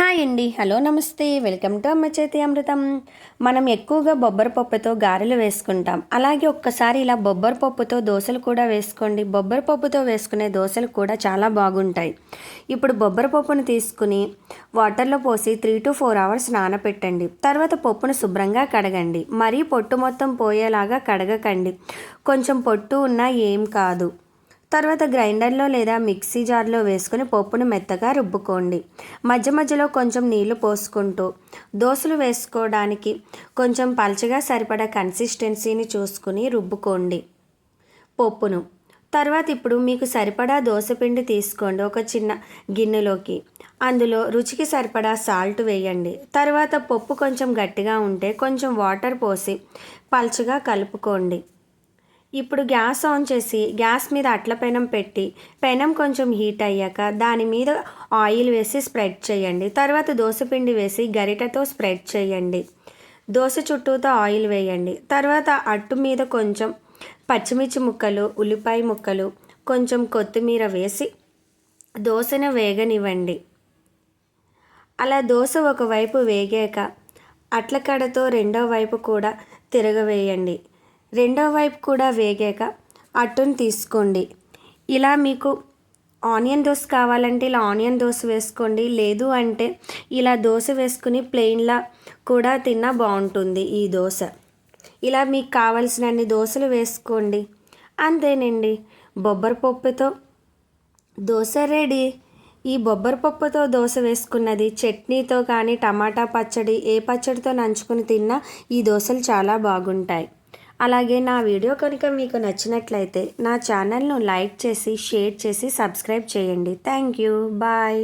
Hi అండి. Hello నమస్తే. Welcome to అమ్మ చేతి అమృతం. మనం ఎక్కువగా బొబ్బరి పప్పుతో గారెలు వేసుకుంటాం. అలాగే ఒక్కసారి ఇలా బొబ్బరి పప్పుతో దోశలు కూడా వేసుకోండి. బొబ్బరి పప్పుతో వేసుకునే దోశలు కూడా చాలా బాగుంటాయి. ఇప్పుడు బొబ్బరి పప్పును తీసుకుని వాటర్లో పోసి త్రీ టు ఫోర్ అవర్స్ నానపెట్టండి. తర్వాత పప్పును శుభ్రంగా కడగండి. మరీ పొట్టు మొత్తం పోయేలాగా కడగకండి. కొంచెం పొట్టు ఉన్నా ఏం కాదు. తర్వాత గ్రైండర్లో లేదా మిక్సీ జార్లో వేసుకుని పప్పును మెత్తగా రుబ్బుకోండి. మధ్య మధ్యలో కొంచెం నీళ్ళు పోసుకుంటూ దోశలు వేసుకోవడానికి కొంచెం పలచగా సరిపడా కన్సిస్టెన్సీని చూసుకుని రుబ్బుకోండి పప్పును తర్వాత ఇప్పుడు మీకు సరిపడా దోశపిండి తీసుకోండి ఒక చిన్న గిన్నెలోకి. అందులో రుచికి సరిపడా సాల్ట్ వేయండి. తర్వాత పప్పు కొంచెం గట్టిగా ఉంటే కొంచెం వాటర్ పోసి పల్చగా కలుపుకోండి. ఇప్పుడు గ్యాస్ ఆన్ చేసి గ్యాస్ మీద అట్ల పెనం పెట్టి పెనం కొంచెం హీట్ అయ్యాక దాని మీద ఆయిల్ వేసి స్ప్రెడ్ చేయండి. తర్వాత దోశపిండి వేసి గరిటతో స్ప్రెడ్ చేయండి. దోశ చుట్టూతో ఆయిల్ వేయండి. తర్వాత అట్టు మీద కొంచెం పచ్చిమిర్చి ముక్కలు ఉల్లిపాయ ముక్కలు కొంచెం కొత్తిమీర వేసి దోశను వేగనివ్వండి. అలా దోశ ఒకవైపు వేగాక అట్లకడతో రెండో వైపు కూడా తిరగవేయండి. రెండో వైపు కూడా వేగాక అట్టును తీసుకోండి. ఇలా మీకు ఆనియన్ దోశ కావాలంటే ఇలా ఆనియన్ దోశ వేసుకోండి. లేదు అంటే ఇలా దోశ వేసుకుని ప్లెయిన్లా కూడా తిన్నా బాగుంటుంది ఈ దోశ. ఇలా మీకు కావలసినన్ని దోశలు వేసుకోండి. అంతేనండి. బొబ్బరి పప్పుతో దోశ రెడీ. ఈ బొబ్బరి పప్పుతో దోశ వేసుకున్నది చట్నీతో కానీ టమాటా పచ్చడి ఏ పచ్చడితో నంచుకుని తిన్నా ఈ దోశలు చాలా బాగుంటాయి. అలాగే నా వీడియో కనుక మీకు నచ్చినట్లయితే నా ఛానల్ను లైక్ చేసి షేర్ చేసి సబ్స్క్రైబ్ చేయండి. Thank you. బాయ్.